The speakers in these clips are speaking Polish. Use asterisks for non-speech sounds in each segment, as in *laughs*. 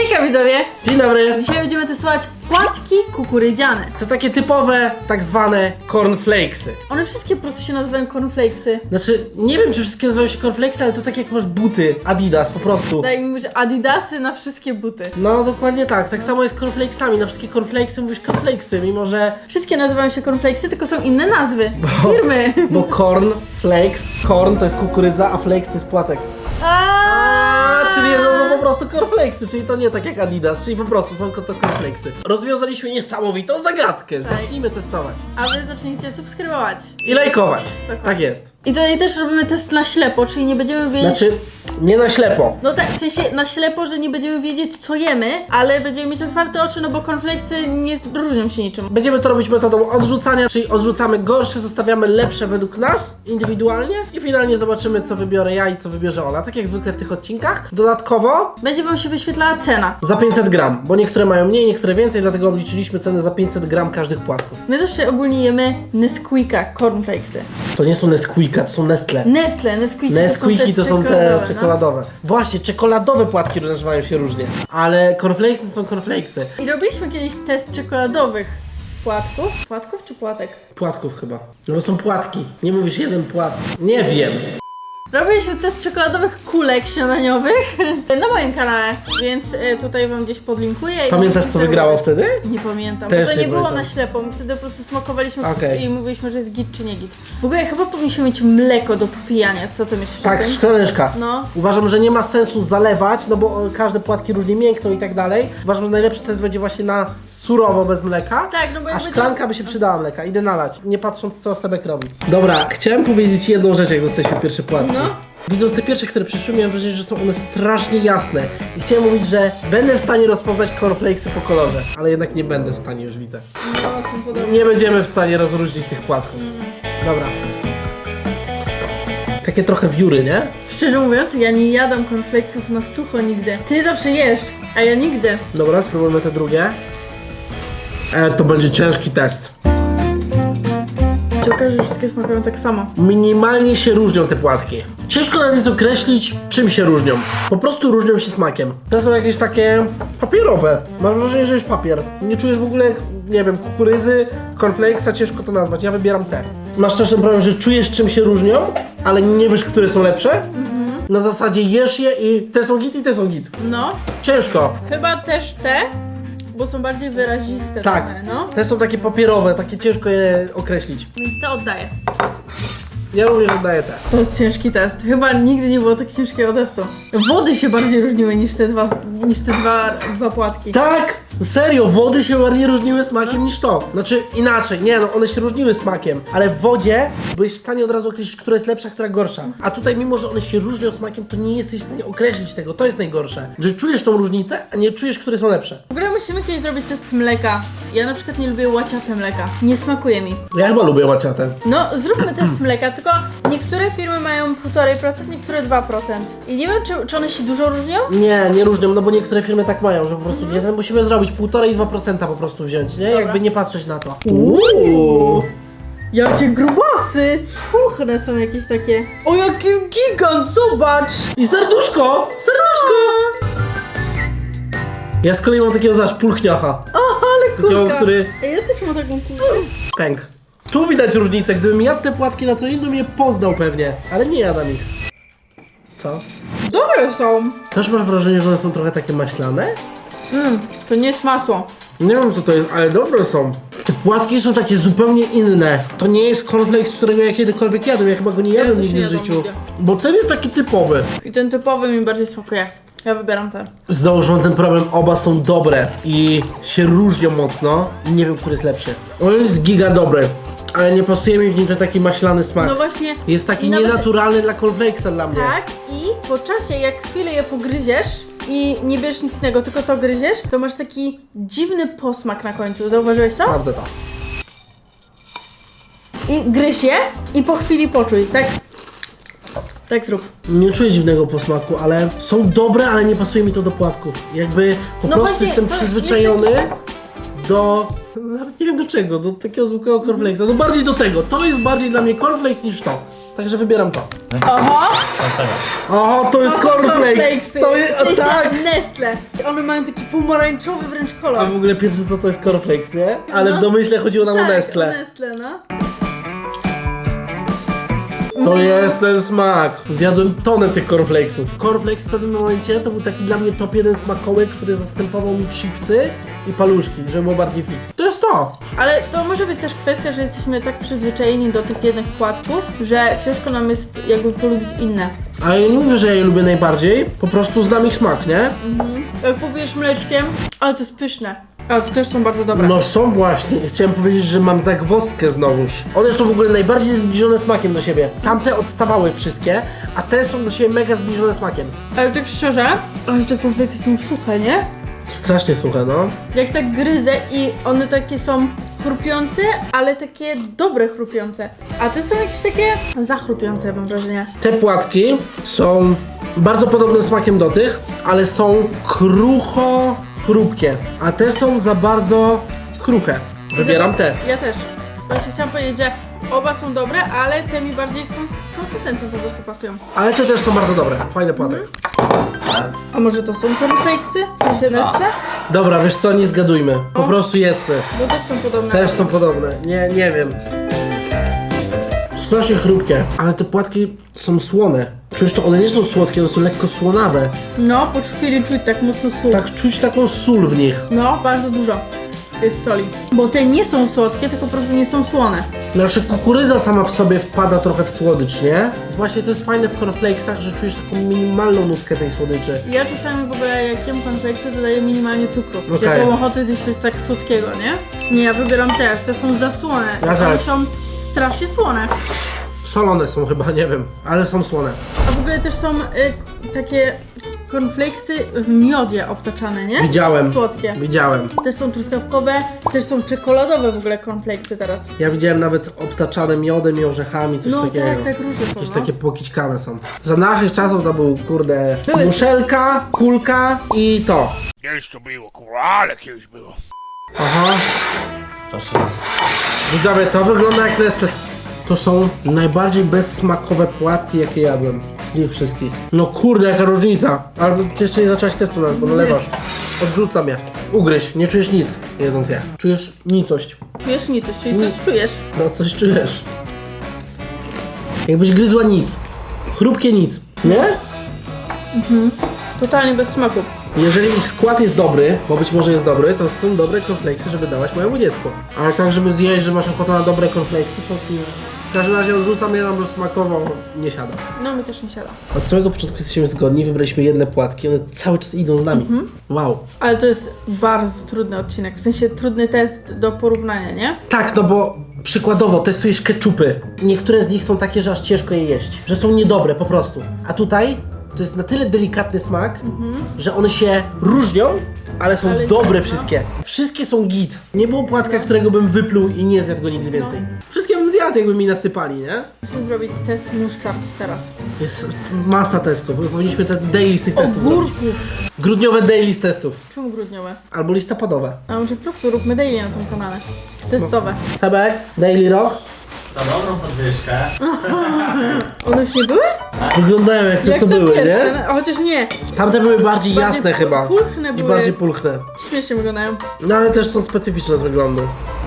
Hejka widzowie! Dzień dobry. Dzisiaj będziemy testować płatki kukurydziane. To takie typowe, tak zwane cornflakesy. One wszystkie po prostu się nazywają cornflakesy. Znaczy, nie wiem czy wszystkie nazywają się cornflakesy, ale to tak jak masz buty Adidas po prostu. Daj mi mówić adidasy na wszystkie buty. No dokładnie tak, tak samo jest z cornflakesami. Na wszystkie cornflakesy mówisz cornflakesy, mimo że... Wszystkie nazywają się cornflakesy, tylko są inne nazwy. Firmy. Bo corn, flakes, corn to jest kukurydza, a flakes to jest płatek. A, prostu cornflakesy, czyli to nie tak jak Adidas, czyli po prostu są to cornflakesy. Rozwiązaliśmy niesamowitą zagadkę, zacznijmy testować. A wy zacznijcie subskrybować. I lajkować. Dokładnie. Tak jest. I tutaj też robimy test na ślepo, czyli nie będziemy wiedzieć... Znaczy, nie na ślepo. No tak, w sensie na ślepo, że nie będziemy wiedzieć co jemy, ale będziemy mieć otwarte oczy, no bo cornflakesy nie różnią się niczym. Będziemy to robić metodą odrzucania, czyli odrzucamy gorsze, zostawiamy lepsze według nas indywidualnie i finalnie zobaczymy, co wybiorę ja i co wybierze Ola. Tak jak zwykle w tych odcinkach. Dodatkowo Będzie wam się wyświetlała cena. za 500 gram, bo niektóre mają mniej, niektóre więcej, dlatego obliczyliśmy cenę za 500 gram każdych płatków. My zawsze ogólnie jemy Nesquika cornflakesy. To nie są Nesquika, to są Nestle. Nestle, Nesquiki Nesquiki to są te czekoladowe, no. Właśnie, czekoladowe płatki nazywają się różnie, ale cornflakesy to są cornflakesy. I robiliśmy kiedyś test czekoladowych płatków. Płatków czy płatek? Płatków chyba. No bo są płatki. Nie mówisz jeden płat. Nie wiem. Robiliśmy test czekoladowych kulek śniadaniowych na moim kanale, więc e, tutaj wam gdzieś podlinkuję. Pamiętasz co wygrało wtedy? Nie pamiętam, Też bo to nie nie było na ślepo, my wtedy po prostu smakowaliśmy Okej. i mówiliśmy, że jest git czy nie git. W ogóle chyba powinniśmy mieć mleko do popijania, co ty myślisz? Tak, szklaneczka. No. Uważam, że nie ma sensu zalewać, no bo e, każde płatki różnie miękną i tak dalej. Uważam, że najlepszy test będzie właśnie na surowo bez mleka. Tak, no bo A szklanka będzie- by się przydała mleka, idę nalać, nie patrząc co Sebek robi. Dobra, chciałem powiedzieć jedną rzecz, jak dostaliśmy pierwsze płatki. No. Widząc te pierwsze, które przyszły, miałem wrażenie, że są one strasznie jasne. I chciałem mówić, że będę w stanie rozpoznać cornflakesy po kolorze, ale jednak nie będę w stanie, już widzę. No, są podobne. Nie będziemy w stanie rozróżnić tych płatków. Dobra. Takie trochę wióry, nie? Szczerze mówiąc, ja nie jadam cornflakesów na sucho nigdy. Ty zawsze jesz, a ja nigdy. Dobra, spróbujmy te drugie. E, to będzie ciężki test. Się okaże, że wszystkie smakują tak samo. Minimalnie się różnią te płatki. Ciężko nawet określić, czym się różnią. Po prostu różnią się smakiem. Te są jakieś takie papierowe. Mam wrażenie, że jest papier. Nie czujesz w ogóle, nie wiem, kukurydzy, cornflakesa, ciężko to nazwać. Ja wybieram te. Masz też ten problem, że czujesz, czym się różnią, ale nie wiesz, które są lepsze. Na zasadzie jesz je i te są git i te są git. No, Ciężko. chyba też te, bo są bardziej wyraziste Tak. trochę, no. Te są takie papierowe, takie ciężko je określić. Więc te oddaję. Ja również oddaję te. To jest ciężki test. Chyba nigdy nie było tak ciężkiego testu. Wody się bardziej różniły niż te dwa, niż te dwa, dwa płatki. Tak! Serio, wody się bardziej różniły smakiem niż to. Znaczy inaczej, nie no, one się różniły smakiem, ale w wodzie byłeś w stanie od razu określić, która jest lepsza, która gorsza. A tutaj, mimo że one się różnią smakiem, to nie jesteś w stanie określić tego. To jest najgorsze. Że czujesz tą różnicę, a nie czujesz, które są lepsze. W ogóle musimy kiedyś zrobić test mleka. Ja na przykład nie lubię łaciate mleka. Nie smakuje mi. Ja chyba lubię łaciatę. No, zróbmy test mleka, tylko niektóre firmy mają 1,5%, niektóre 2%. I nie wiem, czy, czy one się dużo różnią? Nie, nie różnią, no bo niektóre firmy tak mają, że po prostu nie, ten musimy zrobić 1,5 i 2% po prostu wziąć, nie? Dobra. Jakby nie patrzeć na to. Uuu. Jakie grubasy! Puchne są jakieś takie. O, jaki gigant, zobacz! I serduszko! Serduszko! Ja z kolei mam takiego, zaś pulchniacha. O, ale Takiego, kulka! który Ej, ja też mam taką kulkę. pęk. Tu widać różnicę, gdybym jadł te płatki na co innym, mnie poznał pewnie, ale nie jadam ich. Co? Dobre są! Też masz wrażenie, że one są trochę takie maślane? Mmm, to nie jest masło. Nie wiem co to jest, ale dobre są. Te płatki są takie zupełnie inne. To nie jest cornflakes, którego ja kiedykolwiek jadłem, ja chyba go nie jadłem też nigdy nie w jadłam życiu. nigdy. Bo ten jest taki typowy. I ten typowy mi bardziej smakuje. Ja wybieram ten. Znowuż mam ten problem, oba są dobre i się różnią mocno i nie wiem, który jest lepszy. On jest giga dobry, ale nie pasuje mi w nim ten taki maślany smak. No właśnie. Jest taki i nawet- nienaturalny dla cornflakesa dla mnie. Tak, i po czasie, jak chwilę je pogryziesz i nie bierzesz nic innego, tylko to gryziesz, to masz taki dziwny posmak na końcu. Zauważyłeś to? Sprawdzę to. I gryź je i po chwili poczuj, tak? Tak zrób. Nie czuję dziwnego posmaku, ale są dobre, ale nie pasuje mi to do płatków. Jakby po No prostu właśnie, jestem to przyzwyczajony do... Nawet nie wiem do czego, do takiego zwykłego cornflakesa. No bardziej do tego. To jest bardziej dla mnie cornflakes niż to. Także wybieram to. Oho! Oho, to jest cornflakes! To W jest, sensie tak! Nestle. One mają taki pomarańczowy wręcz A kolor. w ogóle pierwsze co to jest cornflakes, nie? Ale No. w domyśle chodziło nam o tak, Nestle. o Nestle, no. To jest ten smak. Zjadłem tonę tych cornflakesów. Cornflakes w pewnym momencie to był taki dla mnie top jeden smakołek, który zastępował mi chipsy i paluszki, żeby było bardziej fit. To jest to! Ale to może być też kwestia, że jesteśmy tak przyzwyczajeni do tych jednych płatków, że ciężko nam jest jakby polubić inne. Ale ja nie mówię, że ja je lubię najbardziej, po prostu znam ich smak, nie? Jak pobijesz mleczkiem, ale to jest pyszne. Ale to też są bardzo dobre. No są właśnie. Chciałem powiedzieć, że mam zagwozdkę znowuż. One są w ogóle najbardziej zbliżone smakiem do siebie. Tamte odstawały wszystkie, a te są do siebie mega zbliżone smakiem. Ale tak szczerze, ale te konflikty są suche, nie? Strasznie suche, no. Jak tak gryzę i one takie są chrupiące, ale takie dobre chrupiące. A te są jakieś takie zachrupiące, mam wrażenie. Te płatki są bardzo podobne smakiem do tych, ale są krucho chrupkie, a te są za bardzo kruche. Wybieram te. Ja też. Właśnie chciałam powiedzieć, że oba są dobre, ale te mi bardziej kon- konsystencją po prostu pasują. Ale te też są bardzo dobre. Fajny płatek. Raz. A może to są cornflakesy? W sensie Nestle? Dobra, wiesz co, nie zgadujmy. Po O. prostu jedzmy. Bo też są podobne. Też są podobne. Nie, nie wiem. Strasznie chrupkie, ale te płatki są słone. Czujesz to? One nie są słodkie, one są lekko słonawe. No, po chwili czuć tak mocno sól. Tak czuć taką sól w nich. No, bardzo dużo jest soli. Bo te nie są słodkie, tylko po prostu nie są słone. Znaczy kukurydza sama w sobie wpada trochę w słodycz, nie? Właśnie to jest fajne w cornflakesach, że czujesz taką minimalną nutkę tej słodyczy. Ja czasami w ogóle jak jem cornflakesy, dodaję minimalnie cukru. Okej. Jak mam ochotę zjeść coś tak słodkiego, nie? Nie, ja wybieram te, te są za słone. Ja One też. są strasznie słone. Solone są chyba, nie wiem, ale są słone. A w ogóle też są y, takie cornflakesy w miodzie obtaczane, nie? Widziałem. Słodkie. Widziałem. Też są truskawkowe, też są czekoladowe w ogóle cornflakesy teraz. Ja widziałem nawet obtaczane miodem i orzechami, coś No takiego. tak, tak różne są, Jakieś no. takie pokićkane są. Za naszych czasów to był, kurde, Były- muszelka, kulka i to. Kiedyś to było, kurwa, ale kiedyś było. Aha. Proszę. Widzowie, to wygląda jak Nestle. To są najbardziej bezsmakowe płatki, jakie jadłem. Nich wszystkich. No kurde, jaka różnica. Ale jeszcze nie zaczęłaś testu nawet, bo nalewasz. Odrzucam je. Ugryź, nie czujesz nic, jedząc je. Czujesz nicość. Czujesz nic, czyli coś czujesz. No, coś czujesz. Jakbyś gryzła nic. Chrupkie nic. Nie? Totalnie bez smaku. Jeżeli ich skład jest dobry, bo być może jest dobry, to są dobre cornflakesy, żeby dawać mojemu dziecku. Ale tak, żeby zjeść, że masz ochotę na dobre cornflakesy, to nie. W każdym razie odrzucam je, nam smakowo nie siada. No mi też nie siada. Od samego początku jesteśmy zgodni, wybraliśmy jedne płatki, one cały czas idą z nami. Wow. Ale to jest bardzo trudny odcinek, w sensie trudny test do porównania, nie? Tak, no bo przykładowo testujesz ketchupy. Niektóre z nich są takie, że aż ciężko je jeść. Że są niedobre po prostu. A tutaj to jest na tyle delikatny smak, że one się różnią, ale są Ale dobre tak, no. wszystkie. Wszystkie są git. Nie było płatka, którego bym wypluł i nie zjadł go nigdy więcej. Wszystkie zjadł, jakby mi nasypali, nie? Musimy zrobić test musztard teraz. Jest masa testów. My powinniśmy te daily z tych testów zrobić. Ogórków! Grudniowe daily z testów. Czemu grudniowe? Albo listopadowe. A może po prostu róbmy daily na tym kanale. Testowe. Sebek, daily rock. Za dobrą podwyżkę. *laughs* One już nie były? Wyglądają jak te, Jak co te były, pierwsze, nie? no, chociaż nie. Tamte były bardziej Bardziej jasne chyba. pulchne I były. bardziej pulchne. Śmiesznie wyglądają. No ale też są specyficzne z wyglądu.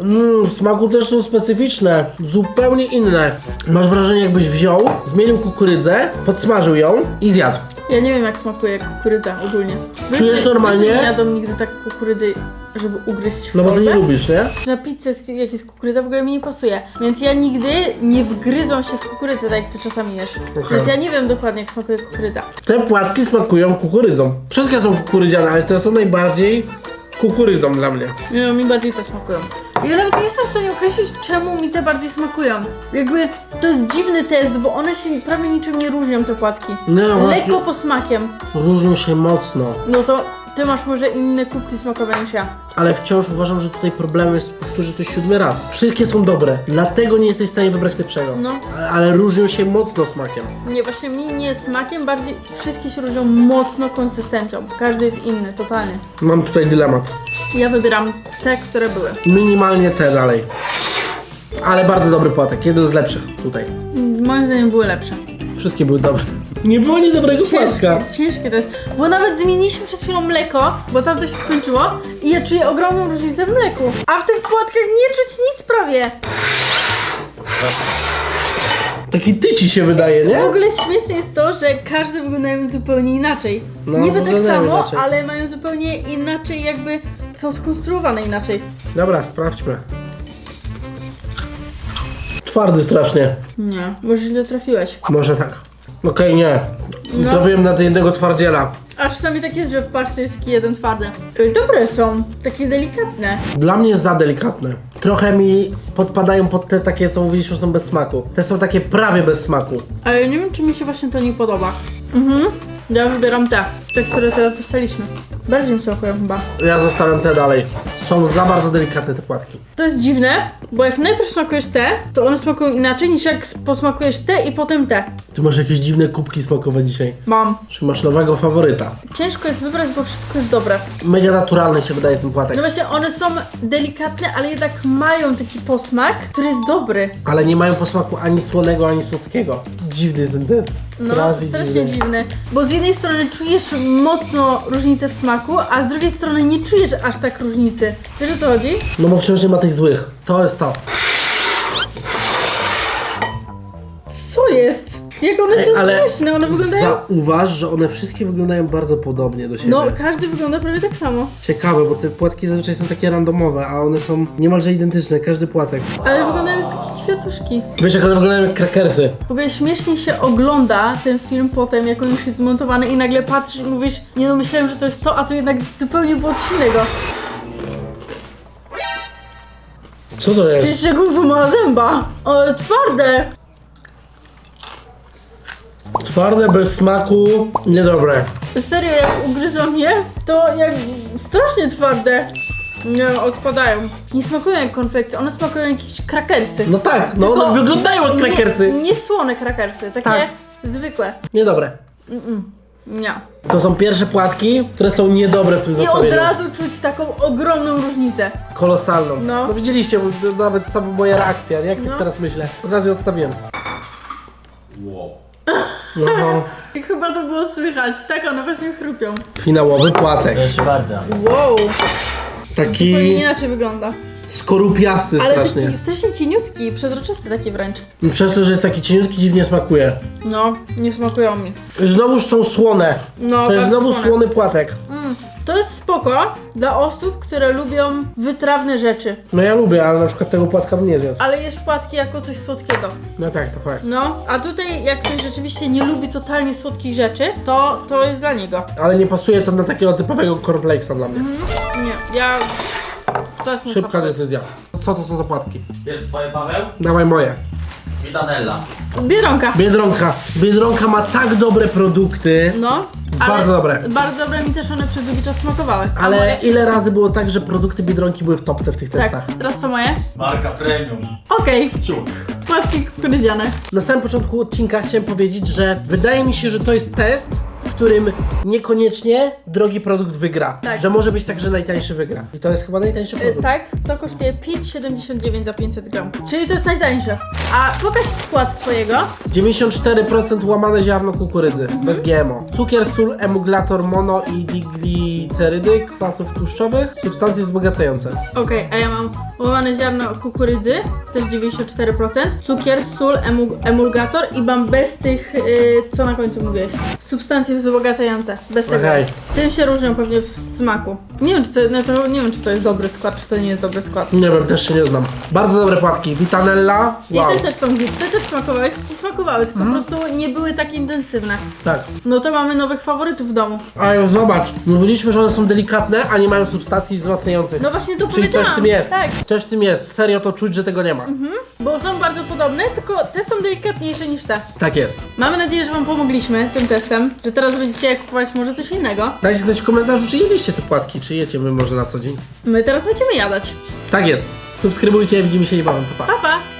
Mmm, w smaku też są specyficzne, zupełnie inne. Masz wrażenie jakbyś wziął, zmienił kukurydzę, podsmażył ją i zjadł. Ja nie wiem jak smakuje kukurydza ogólnie. Wiesz, Czujesz normalnie? Że nie jadą nigdy tak kukurydzy, żeby ugryźć w No bo ty nie lubisz, nie? Na pizzę z- jak jest kukurydza w ogóle mi nie pasuje. Więc ja nigdy nie wgryzą się w kukurydzę, tak jak ty czasami jesz. Więc ja nie wiem dokładnie jak smakuje kukurydza. Te płatki smakują kukurydzą. Wszystkie są kukurydziane, ale te są najbardziej kukurydzą dla mnie. Nie no, mi bardziej te smakują. Ja nawet nie jestem w stanie określić, czemu mi te bardziej smakują. Jakby to jest dziwny test, bo one się prawie niczym nie różnią, te płatki. No właśnie, Lekko posmakiem. różnią się mocno. No to ty masz może inne kubki smakowe niż ja. Ale wciąż uważam, że tutaj problemem jest powtórzę to siódmy raz. Wszystkie są dobre, dlatego nie jesteś w stanie wybrać lepszego. No. Ale, ale różnią się mocno smakiem. Nie, właśnie mi nie smakiem, bardziej wszystkie się różnią mocno konsystencją. Każdy jest inny, totalnie. Mam tutaj dylemat. Ja wybieram te, które były. Minimalnie te dalej. Ale bardzo dobry płatek, jeden z lepszych tutaj. Moim zdaniem były lepsze. Wszystkie były dobre. Nie było niedobrego płatka. Ciężkie, ciężkie to jest. Bo nawet zmieniliśmy przed chwilą mleko, bo tam to się skończyło i ja czuję ogromną różnicę w mleku. A w tych płatkach nie czuć nic prawie. Taki tyci się wydaje, nie? W ogóle śmieszne jest to, że każdy wyglądają zupełnie inaczej. No, Niby tak wyglądają samo, inaczej. ale mają zupełnie inaczej jakby są skonstruowane inaczej. Dobra, sprawdźmy. Twardy strasznie. Nie, może źle trafiłeś. Może tak. Okej, nie. No. Trafiłem na jednego twardziela. A czasami tak jest, że w parce jest taki jeden twardy. Ej, Dobre są, takie delikatne. Dla mnie za delikatne. Trochę mi podpadają pod te takie, co mówiliśmy, są bez smaku. Te są takie prawie bez smaku. Ale nie wiem, czy mi się właśnie to nie podoba. Mhm. Ja wybieram te, te, które teraz dostaliśmy. Bardziej mi smakują chyba. Ja zostawiam te dalej. Są za bardzo delikatne te płatki. To jest dziwne, bo jak najpierw smakujesz te, to one smakują inaczej niż jak posmakujesz te i potem te. Ty masz jakieś dziwne kubki smakowe dzisiaj. Mam. Czy masz nowego faworyta? Ciężko jest wybrać, bo wszystko jest dobre. Mega naturalny się wydaje ten płatek. No właśnie, one są delikatne, ale jednak mają taki posmak, który jest dobry. Ale nie mają posmaku ani słonego, ani słodkiego. Dziwny jest ten test. No, Strasznie, strasznie dziwny. dziwny. Bo z jednej strony czujesz mocno różnicę w smaku, a z drugiej strony nie czujesz aż tak różnicy. Wiesz o co chodzi? No bo wciąż nie ma tych złych. To jest to. Jak one są ale śmieszne, one wyglądają... Zauważ, że one wszystkie wyglądają bardzo podobnie do siebie. No, każdy wygląda prawie tak samo. Ciekawe, bo te płatki zazwyczaj są takie randomowe, a one są niemalże identyczne, każdy płatek. Ale wyglądają jak takie kwiatuszki. Wiesz, jak one wyglądają jak krakersy. W ogóle śmiesznie się ogląda ten film potem, jak on już jest zmontowany i nagle patrzysz i mówisz, nie no myślałem, że to jest to, a to jednak zupełnie było coś innego. Co to jest? Przecież jak on ma zęba. Ale twarde. Twarde, bez smaku, niedobre. Serio, jak ugryzłam je, to jak strasznie twarde. Nie, odpadają. Nie smakują jak konfekcje, one smakują jak jakieś krakersy. No tak, no Tylko one wyglądają jak krakersy. Nie, nie słone krakersy, takie Tak. zwykłe. Niedobre. Nie. To są pierwsze płatki, które są niedobre w tym I od zestawieniu. razu czuć taką ogromną różnicę. Kolosalną. No. No widzieliście, bo nawet sama moja reakcja, nie? jak tak No. teraz myślę. Od razu je odstawiłem. Wow. *laughs* No, chyba to było słychać. Tak, one właśnie chrupią. finałowy płatek. Proszę bardzo. Wow. Taki Zupełnie inaczej wygląda. skorupiasty Ale strasznie. taki strasznie cieniutki, przezroczysty taki wręcz. Przez to, że jest taki cieniutki, dziwnie smakuje. No, nie smakują mi. Znowuż są słone. No, To jest bardzo znowu słone. słony płatek. To jest spoko dla osób, które lubią wytrawne rzeczy. No ja lubię, ale na przykład tego płatka bym nie zjadł. Ale jesz płatki jako coś słodkiego. No tak, to fakt. No, a tutaj jak ktoś rzeczywiście nie lubi totalnie słodkich rzeczy, to to jest dla niego. Ale nie pasuje to na takiego typowego cornflakesa dla mnie. Nie, ja... To jest mój Szybka faworyt. decyzja. Co to są za płatki? Pierwszy twoje Paweł? Dawaj moje. Vitanella. Biedronka. Biedronka. Biedronka ma tak dobre produkty, No, ale Bardzo dobre. Bardzo dobre mi też one przez długi czas smakowały. A ale moje... ile razy było tak, że produkty Biedronki były w topce w tych Tak, testach? teraz co moje? Marka premium. Okej, Ciuk. płatki kukurydziane. Na samym początku odcinka chciałem powiedzieć, że wydaje mi się, że to jest test, w którym niekoniecznie drogi produkt wygra. Tak. Że może być tak, że najtańszy wygra. I to jest chyba najtańszy Y, produkt. tak, to kosztuje 5,79 za 500 gram. Czyli to jest najtańsze. A pokaż skład twojego. 94% łamane ziarno kukurydzy, Mhm. bez GMO. Cukier, sól, emulgator mono i diglicerydy, kwasów tłuszczowych, substancje wzbogacające. Okej, a ja mam łamane ziarno kukurydzy, też 94%, cukier, sól, emu, emulgator i mam bez tych, y, co na końcu mówiłeś, substancje wzbogacające. Bez tego. Okej. Tym się różnią pewnie w smaku. Nie wiem, czy to, no to, nie wiem, czy to jest dobry skład, czy to nie jest dobry skład. Nie wiem, też się nie znam. Bardzo dobre płatki. Vitanella, wow. I te też są git. Te też smakowałeś, ci smakowały, tylko po prostu nie były tak intensywne. Tak. No to mamy nowych faworytów w domu. A jo, zobacz, mówiliśmy, że one są delikatne, a nie mają substancji wzmacniających. No właśnie to Czyli coś w tym jest. Tak, Coś w tym jest. Serio to czuć, że tego nie ma. bo są bardzo podobne, tylko te są delikatniejsze niż te. Tak jest. Mamy nadzieję, że wam pomogliśmy tym testem, że teraz będziecie kupować może coś innego. Dajcie znać w komentarzu, czy jedliście te płatki, czy jecie my może na co dzień. My teraz będziemy jadać. Tak jest. Subskrybujcie, widzimy się niebawem. Pa, pa. Pa, pa!